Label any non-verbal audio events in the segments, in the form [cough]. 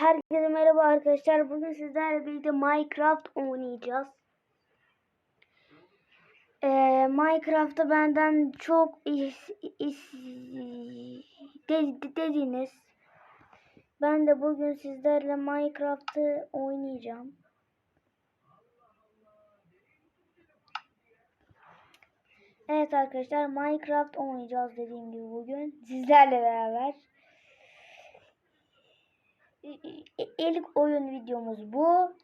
Herkese merhaba arkadaşlar. Bugün sizlerle birlikte Minecraft oynayacağız. Ee, Minecraft'ta benden çok is, is, de- dediniz. Ben de bugün sizlerle Minecraft'ı oynayacağım. Evet arkadaşlar Minecraft oynayacağız dediğim gibi bugün sizlerle beraber. İlk oyun videomuz bu.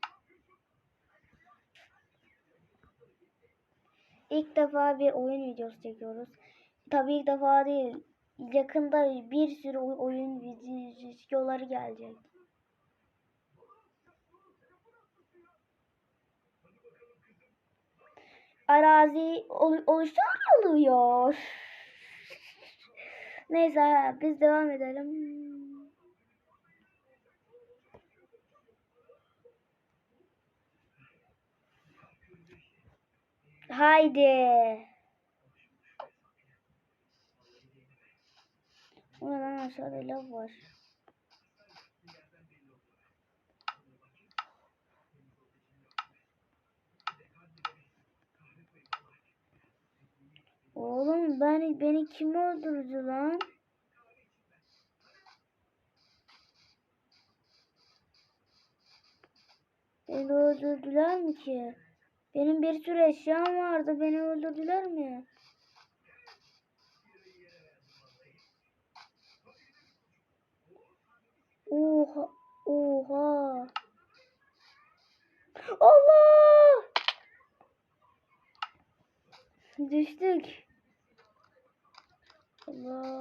İlk defa bir oyun videosu çekiyoruz. Tabii ilk defa değil. Yakında bir sürü oy- oyun videoları gelecek. Arazi ol- oluşturuluyor. [laughs] Neyse biz devam edelim. Haydi. Oradan aşağıda lav var. Oğlum ben beni kim öldürdü lan? Beni öldürdüler mi ki? Benim bir sürü eşyam vardı. Beni öldürdüler mi? Oha. Oha. Allah! Düştük. Allah.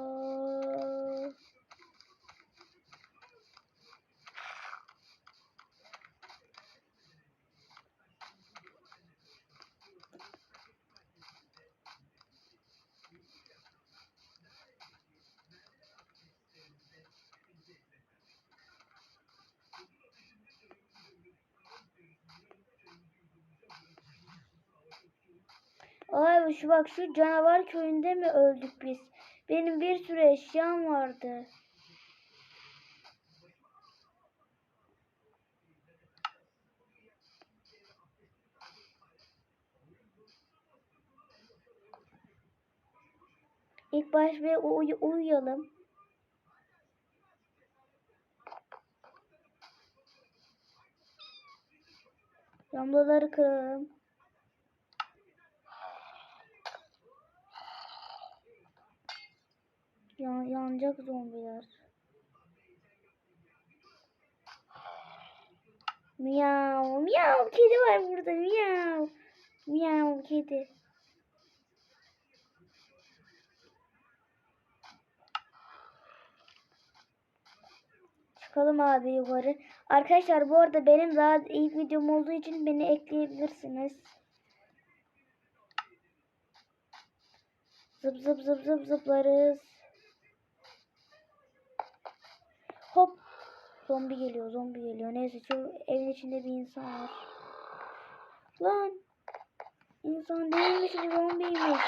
Ay şu bak şu canavar köyünde mi öldük biz? Benim bir sürü eşyam vardı. İlk baş bir uy- uyuyalım. Lambaları kıralım. Yanacak zombiler. Miyav, miyav kedi var burada miyav. Miyav kedi. Çıkalım abi yukarı. Arkadaşlar bu arada benim daha ilk videom olduğu için beni ekleyebilirsiniz. Zıp zıp zıp zıp zıplarız. Hop. Zombi geliyor, zombi geliyor. Neyse şu evin içinde bir insan var. Lan. İnsan değilmiş zombiymiş.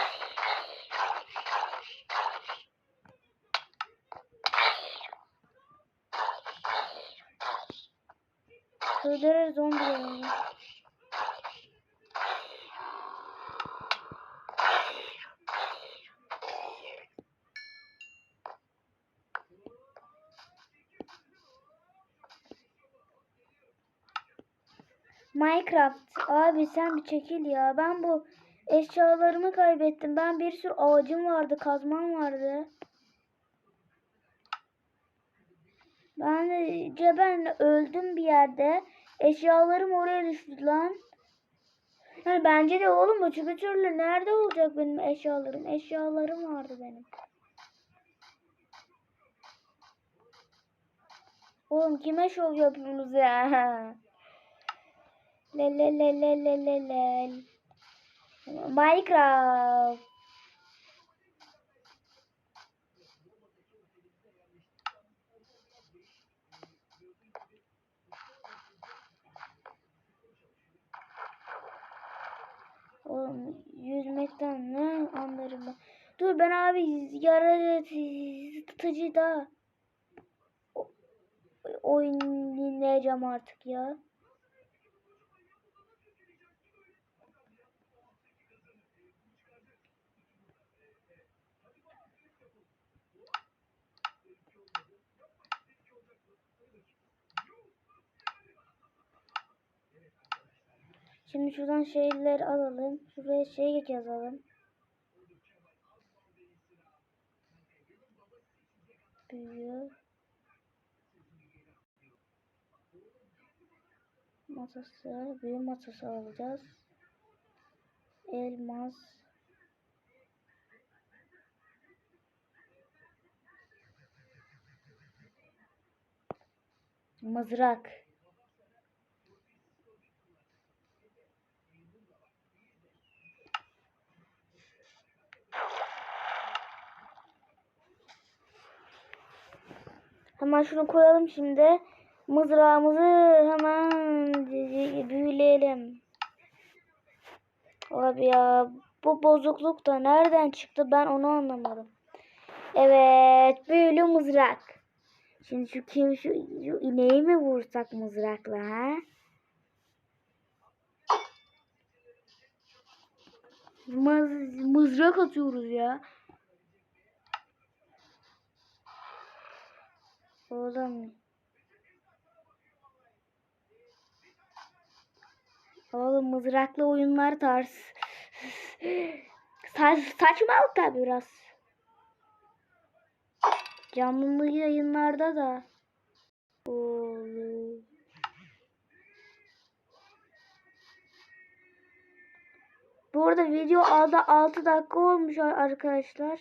Öldürür zombileri. Minecraft abi sen bir çekil ya. Ben bu eşyalarımı kaybettim. Ben bir sürü ağacım vardı, kazmam vardı. Ben de ben öldüm bir yerde. Eşyalarım oraya düştü lan. Yani bence de oğlum bu çünkü türlü nerede olacak benim eşyalarım? Eşyalarım vardı benim. Oğlum kime şov yapıyorsunuz ya? [laughs] Le le le le le le le. Minecraft. Oğlum yüzmekten ne anlarım ben. Dur ben abi yaratıcı da o- oynayayım. oynayacağım artık ya. Şimdi şuradan şeyleri alalım. Şuraya şey yazalım. Büyü. Masası. Büyü masası alacağız. Elmas. Mızrak. Hemen şunu koyalım şimdi. Mızrağımızı hemen büyüleyelim. Abi ya bu bozukluk da nereden çıktı ben onu anlamadım. Evet büyülü mızrak. Şimdi şu kim şu, şu ineği mi vursak mızrakla ha? Mız, mızrak atıyoruz ya. Oğlum. Oğlum mızraklı oyunlar tarz. Sa saçmalık tabi biraz. Canlı yayınlarda da. Oğlum. Bu arada video alda 6 dakika olmuş arkadaşlar.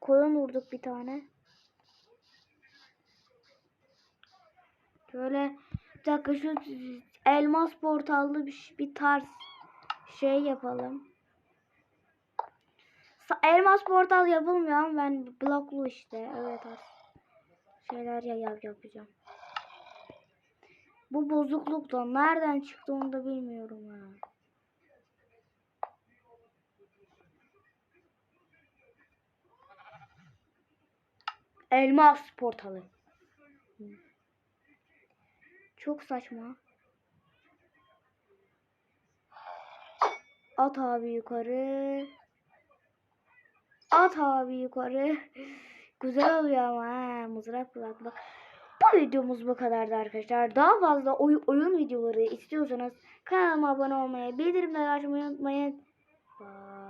Koyun vurduk bir tane. Böyle bir dakika şu elmas portallı bir, bir tarz şey yapalım. Elmas portal yapılmıyor ama ben bloklu işte. Evet şeyler ya yap yapacağım. Bu bozukluk da nereden çıktı onu da bilmiyorum ha. Elmas portalı. Çok saçma. At abi yukarı. At abi yukarı. Güzel oluyor ama ha, mızrak kulaklık. Bu videomuz bu kadardı arkadaşlar. Daha fazla oy oyun videoları istiyorsanız kanalıma abone olmayı, bildirimleri açmayı unutmayın. Bye.